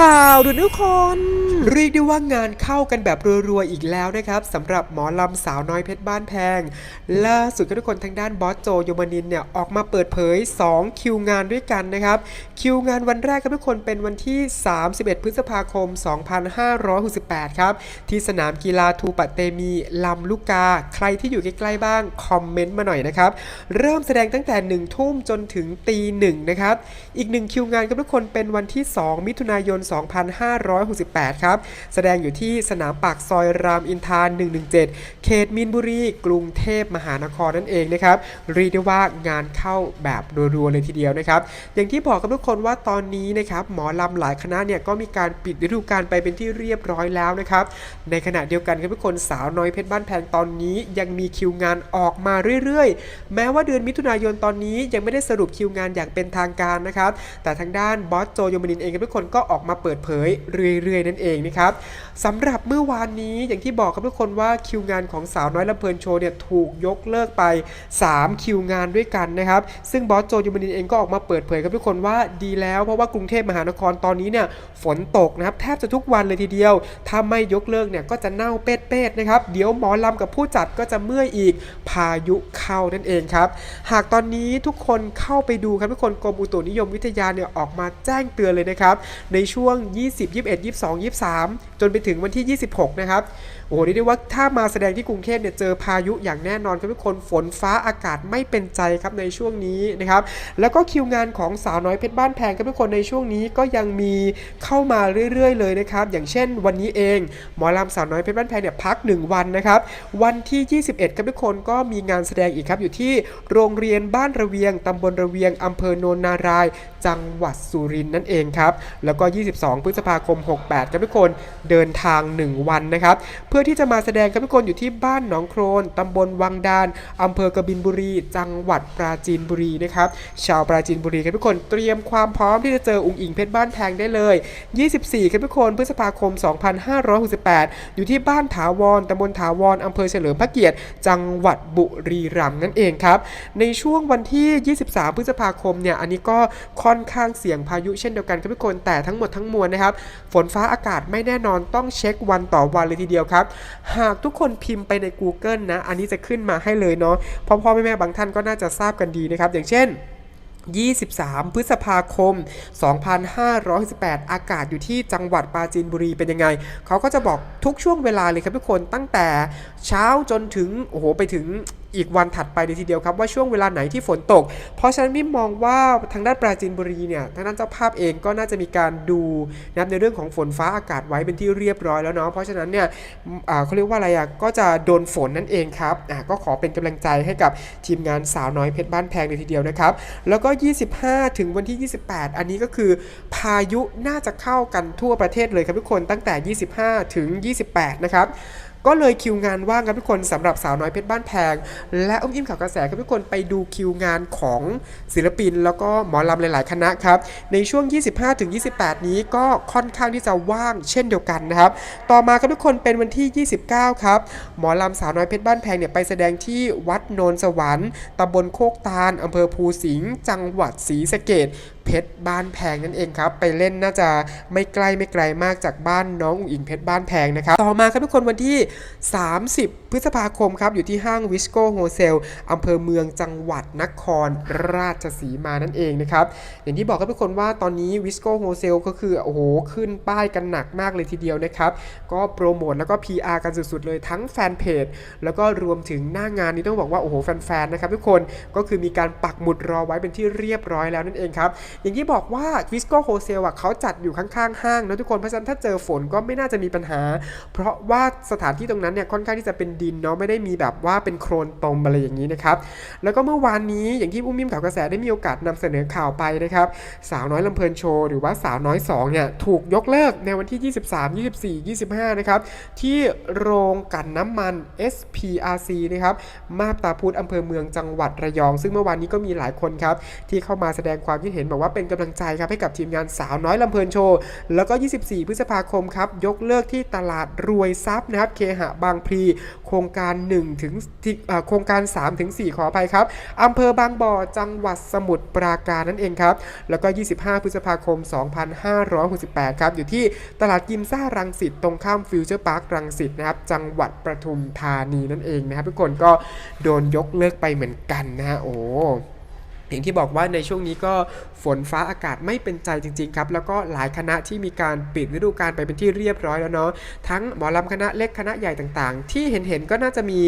ข่าวด่วนทุกคน เรียกได้ว่างานเข้ากันแบบรัวๆอีกแล้วนะครับสำหรับหมอลำสาวน้อยเพชรบ้านแพง ล่าสุดก็ทุกคนทางด้านบอสโจโยมานินเนี่ยออกมาเปิดเผย 2 คิวงานด้วยกันนะครับ คิวงานวันแรกครับทุกคนเป็นวันที่ 31 พฤษภาคม 2568 ครับ ที่สนามกีฬาทูปะเตมีลำลูกกา ใครที่อยู่ใกล้ๆบ้าง คอมเมนต์มาหน่อยนะครับ เริ่มแสดงตั้งแต่ 1 ทุ่มจนถึงตีหนึ่งนะครับอีกหนึ่งคิวงานครับทุกคนเป็นวันที่ 2 มิถุนายน 2568 ครับแสดงอยู่ที่สนามปากซอยรามอินทรา117 เขตมีนบุรี กรุงเทพมหานครนั่นเองนะครับเรียกได้ว่างานเข้าแบบรัวๆเลยทีเดียวนะครับ อย่างที่บอกกับทุกคนว่าตอนนี้นะครับหมอลำหลายคณะเนี่ยก็มีการปิดฤดูกาลไปเป็นที่เรียบร้อยแล้วนะครับ ในขณะเดียวกันครับทุกคนสาวน้อยเพชรบ้านแพงตอนนี้ยังมีคิวงานออกมาเรื่อยๆ แม้ว่าเดือนมิถุนายนตอนนี้ยังไม่ได้สรุปคิวงานอย่างเป็นทางการนะครับ แต่ทางด้านบอสโจโยมานินเองครับทุกคนก็ออกมาเปิดเผยเรื่อยๆ นั่นเองนะครับสำหรับเมื่อวานนี้อย่างที่บอกครับทุกคนว่าคิวงานของสาวน้อยลำเพลินโชว์เนี่ยถูกยกเลิกไป 3 คิวงานด้วยกันนะครับซึ่งบอสโจโยมานินเองก็ออกมาเปิดเผยครับทุกคนว่าดีแล้วเพราะว่ากรุงเทพมหานครตอนนี้เนี่ยฝนตกนะครับแทบจะทุกวันเลยทีเดียว ถ้าไม่ยกเลิกเนี่ยก็จะเน่าเป็ดๆนะครับเดี๋ยวหมอลำกับผู้จัดก็จะเมื่อยอีกพายุเข้านั่นเองครับหากตอนนี้ทุกคนเข้าไปดูครับทุกคนกรมอุตุนิยมวิทยาเนี่ยออกมาแจ้งเตือนเลยนะครับในช่วง 20 21 22 23จนไปถึงวันที่ 26 นะครับ โอ้โหเรียกได้ว่าถ้ามาแสดงที่กรุงเทพเนี่ยเจอพายุอย่างแน่นอนครับทุกคนฝนฟ้าอากาศไม่เป็นใจครับในช่วงนี้นะครับแล้วก็คิวงานของสาวน้อยเพชรบ้านแพงครับทุกคนในช่วงนี้ก็ยังมีเข้ามาเรื่อย ๆ เลยนะครับอย่างเช่นวันนี้เองหมอลำสาวน้อยเพชรบ้านแพงเนี่ยพัก 1 วันนะครับวันที่ 21ครับทุกคนก็มีงานแสดงอีกครับอยู่ที่โรงเรียนบ้านระเวียงตำบลระเวียงอำเภอโนนนาราย จังหวัดสุรินทร์นั่นเองครับแล้วก็ 22 พฤษภาคม 68ครับทุกคนเดินทาง 1 วันนะครับเพื่อที่จะมาแสดงครับทุกคนอยู่ที่บ้านหนองโครนตำบลวังดานอำเภอกบินบุรี จังหวัดปราจีนบุรีนะครับ ชาวปราจีนบุรีครับทุกคนเตรียมความพร้อมที่จะเจออุงอิงเพชรบ้านแพงได้เลย 24ครับทุกคนพฤษภาคม 2568 อยู่ที่บ้านถาวรตำบลถาวรอำเภอเฉลิมพระเกียรติ จังหวัดบุรีรัมย์นั่นเองครับ ในช่วงวันที่ 23 พฤษภาคมเนี่ย อันนี้ก็ค่อนข้างเสี่ยงพายุเช่นเดียวกันครับทุกคน แต่ทั้งหมดทั้งมวลนะครับ ฝนฟ้าอากาศไม่แน่นอนต้องเช็ควันต่อวันเลยทีเดียวครับหากทุกคนพิมพ์ไปใน Google นะ อันนี้จะขึ้นมาให้เลยเนาะพ่อพ่อแม่แม่บางท่านก็น่าจะทราบกันดีนะครับ อย่างเช่น23 พฤษภาคม 2518 อากาศอยู่ที่จังหวัดปราจีนบุรีเป็นยังไง เขาก็จะบอกทุกช่วงเวลาเลยครับทุกคนตั้งแต่เช้าจนถึง โอ้โห ไปถึง อีกวันถัดไปเลยทีเดียวครับว่าช่วงเวลาไหนที่ฝนตก เพราะฉะนั้นมิมมองว่าทางด้านปราจีนบุรีเนี่ยทางด้านเจ้าภาพเองก็น่าจะมีการดูนะครับในเรื่องของฝนฟ้าอากาศไว้เป็นที่เรียบร้อยแล้วเนาะเพราะฉะนั้นเนี่ยเขาเรียกว่าอะไรอะก็จะโดนฝนนั่นเองครับก็ขอเป็นกำลังใจให้กับทีมงานสาวน้อยเพชรบ้านแพงเลยทีเดียวนะครับแล้วก็ 25 ถึงวันที่ 28 อันนี้ก็คือพายุน่าจะเข้ากันทั่วประเทศเลยครับทุกคนตั้งแต่ 25 ถึง 28 นะครับ ก็เลยคิวงานว่างครับทุกคนสำหรับสาวน้อยเพชรบ้านแพง และอุ้มอิ่มข่าวกระแสครับทุกคนไปดูคิวงานของศิลปิน แล้วก็หมอลำหลาย ๆ คณะครับ ในช่วง 25-28 นี้ก็ค่อนข้างที่จะว่างเช่นเดียวกันนะครับ ต่อมาครับทุกคนเป็นวันที่ 29 ครับ หมอลำสาวน้อยเพชรบ้านแพงเนี่ยไปแสดงที่วัดโนนสวรรค์ตำบลโคกตาลอำเภอภูสิงห์จังหวัดศรีสะเกด เพชรบ้านแพงนั่นเองครับ ไปเล่นน่าจะไม่ใกล้ไม่ไกลมากจากบ้านน้องอุ๋งอิงเพชรบ้านแพงนะครับ ต่อมาครับทุกคนวันที่ 30 พฤษภาคมครับ อยู่ที่ห้างวิสโก้โฮเซลอำเภอเมืองจังหวัดนครราชสีมานั่นเองนะครับ อย่างที่บอกครับทุกคนว่าตอนนี้วิสโก้โฮเซลก็คือ โอ้โห ขึ้นป้ายกันหนักมากเลยทีเดียวนะครับ ก็โปรโมทแล้วก็ PR กันสุดๆเลยทั้งแฟนเพจแล้วก็รวมถึงหน้างานนี้ต้องบอกว่า โอ้โห แฟนๆนะครับทุกคนก็คือมีการปักหมุดรอไว้เป็นที่เรียบร้อยแล้วนั่นเองครับอย่างที่บอกว่าวิสโก้โฮเซลอะเขาจัดอยู่ข้างๆห้างนะทุกคนเพราะฉะนั้นถ้าเจอฝนก็ไม่น่าจะมีปัญหา เพราะว่าสถานที่ตรงนั้นเนี่ยค่อนข้างที่จะเป็นดินเนาะไม่ได้มีแบบว่าเป็นโครนตมอะไรอย่างนี้นะครับแล้วก็เมื่อวานนี้อย่างที่อุ้มมิมข่าวกระแสได้มีโอกาสนำเสนอข่าวไปนะครับสาวน้อยลำเพลินโชว์หรือว่าสาวน้อย2เนี่ยถูกยกเลิกในวันที่ 23 24 25 นะครับที่โรงกันน้ำมัน SPRC นะครับมาบตาพุธอำเภอเมืองจังหวัดระยอง ซึ่งเมื่อวานนี้ก็มีหลายคนครับที่เข้ามาแสดงความคิดเห็นบอกว่าเป็นกำลังใจครับให้กับทีมงานสาวน้อยลำเพลินโชว์ แล้วก็ 24 พฤษภาคมครับ ยกเลิกที่ตลาดรวยทรัพย์นะครับ เคหะบางพลี โครงการ1ถึงโครงการ 3 ถึง 4 ขออภัยครับอำเภอบางบ่อจังหวัดสมุทรปราการนั่นเองครับ แล้วก็ 25 พฤษภาคม 2568 ครับ อยู่ที่ตลาดกิมซ่ารังสิตตรงข้ามฟิวเจอร์พาร์ครังสิตนะครับ จังหวัดประทุมธานีนั่นเองนะครับทุกคนก็โดนยกเลิกไปเหมือนกันนะฮะโอ้ อย่างที่บอกว่าในช่วงนี้ก็ฝนฟ้าอากาศไม่เป็นใจจริงๆครับ แล้วก็หลายคณะที่มีการปิดฤดูกาลไปเป็นที่เรียบร้อยแล้วเนาะทั้งหมอลำคณะเล็กคณะใหญ่ต่างๆ ที่เห็นๆก็น่าจะมี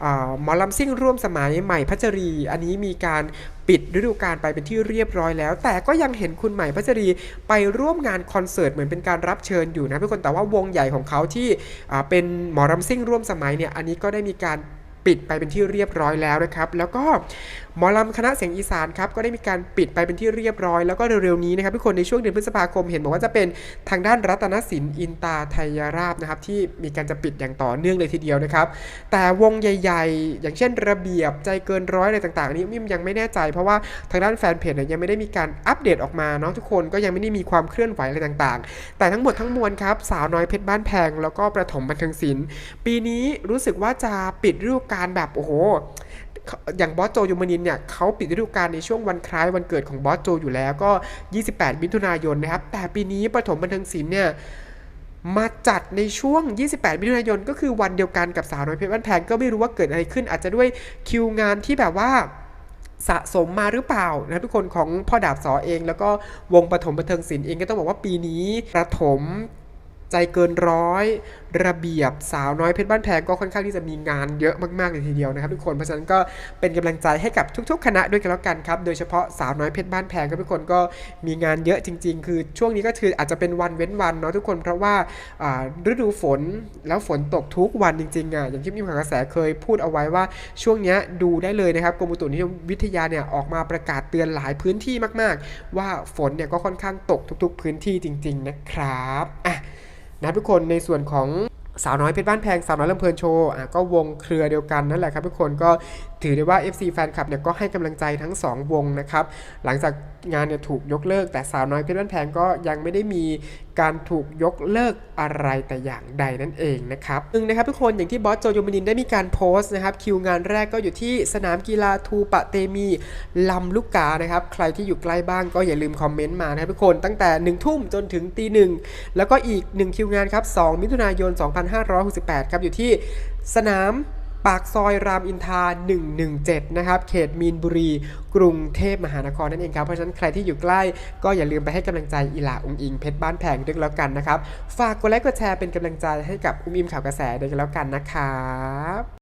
เอ่อหมอลำซิ่งร่วมสมัยใหม่พัชรี อันนี้มีการปิดฤดูกาลไปเป็นที่เรียบร้อยแล้ว แต่ก็ยังเห็นคุณใหม่พัชรีไปร่วมงานคอนเสิร์ตเหมือนเป็นการรับเชิญอยู่นะทุกคนแต่ว่าวงใหญ่ของเขาที่เป็นหมอลำซิ่งร่วมสมัยเนี่ยอันนี้ก็ได้มีการปิดไปเป็นที่เรียบร้อยแล้วนะครับ แล้วก็ หมอลำคณะเสียงอีสานครับก็ได้มีการปิดไปเป็นที่เรียบร้อย แล้วก็เร็วๆนี้นะครับทุกคนในช่วงเดือนพฤษภาคมเห็นบอกว่าจะเป็นทางด้านรัตนศิลป์อินตาไทยราบนะครับที่มีการจะปิดอย่างต่อเนื่องเลยทีเดียวนะครับ แต่วงใหญ่ๆ อย่างเช่นระเบียบใจเกินร้อยอะไรต่างๆนี้มิมยังไม่แน่ใจ เพราะว่าทางด้านแฟนเพจยยังไม่ได้มีการอัปเดตออกมาเนาะทุกคนก็ยังไม่ได้มีความเคลื่อนไหวอะไรต่างๆ แต่ทั้งหมดทั้งมวลครับสาวน้อยเพชรบ้านแพง แล้วก็ประถมบันเทิงศิลป์ปีนี้รู้สึกว่าจะปิดฤดูกาลแบบโอ้โห อย่างบอสโจยูมานินเนี่ยเขาปิดฤดูกาลในช่วงวันคล้ายวันเกิดของบอสโจอยู่แล้วก็ 28 มิถุนายนนะครับ แต่ปีนี้ประถมบันเทิงศิลป์เนี่ยมาจัดในช่วง 28 มิถุนายน ก็คือวันเดียวกันกับสาวน้อยเพชรบ้านแพงก็ไม่รู้ว่าเกิดอะไรขึ้น อาจจะด้วยคิวงานที่แบบว่าสะสมมาหรือเปล่านะทุกคนของพ่อดาบสอเอง แล้วก็วงปฐมบันเทิงศิลป์เองก็ต้องบอกว่าปีนี้ประถมใจเกินร้อยระเบียบสาวน้อยเพชรบ้านแพงก็ค่อนข้างที่จะมีงานเยอะมากๆเลยทีเดียวนะครับทุกคนเพราะฉะนั้นก็เป็นกำลังใจให้กับทุก ๆ คณะด้วยกันแล้วกันครับโดยเฉพาะสาวน้อยเพชรบ้านแพงครับทุกคนก็มีงานเยอะจริง ๆ คือช่วงนี้ก็คืออาจจะเป็นวันเว้นวันเนาะทุกคนเพราะว่าฤดูฝนแล้วฝนตกทุกวันจริงๆอะอย่างที่มีข่าวกระแสเคยพูดเอาไว้ว่าช่วงเนี้ยดูได้เลยนะครับกรมอุตุนิยมวิทยาเนี่ยออกมาประกาศเตือนหลายพื้นที่มาก ๆ ว่าฝนเนี่ยก็ค่อนข้างตกทุก ๆ พื้นที่จริง ๆ นะครับอะ นะครับทุกคนในส่วนของสาวน้อยเพชรบ้านแพงสาวน้อยลำเพลินโชว์อะก็วงเครือเดียวกันนั่นแหละครับทุกคนก็ถือได้ว่า FC แฟนคลับเนี่ยก็ให้กำลังใจทั้ง 2 วงนะครับหลังจากงานเนี่ยถูกยกเลิก แต่สาวน้อยเพชรบ้านแพงก็ยังไม่ได้มี การถูกยกเลิกอะไรแต่อย่างใดนั่นเองนะครับหนึ่งนะครับทุกคนอย่างที่บอสโจยมานินได้มีการโพสต์นะครับคิวงานแรกก็อยู่ที่สนามกีฬาทูปะเตมีลำลูกกานะครับใครที่อยู่ใกล้บ้างก็อย่าลืมคอมเมนต์มานะครับทุกคนตั้งแต่1ทุ่มจนถึงตีหนึ่งแล้วก็อีก 1 คิวงานครับ 2 มิถุนายน 2568 ครับอยู่ที่สนาม ปากซอยรามอินทรา117 นะครับ เขตมีนบุรี กรุงเทพมหานครนั่นเองครับ เพราะฉะนั้นใครที่อยู่ใกล้ก็อย่าลืมไปให้กำลังใจอีหลาอุงอิงเพชรบ้านแพงด้วยแล้วกันนะครับ ฝากกดไลค์กดแชร์เป็นกำลังใจให้กับอุ้มอิมข่าวกระแสด้วยกันแล้วกันนะครับ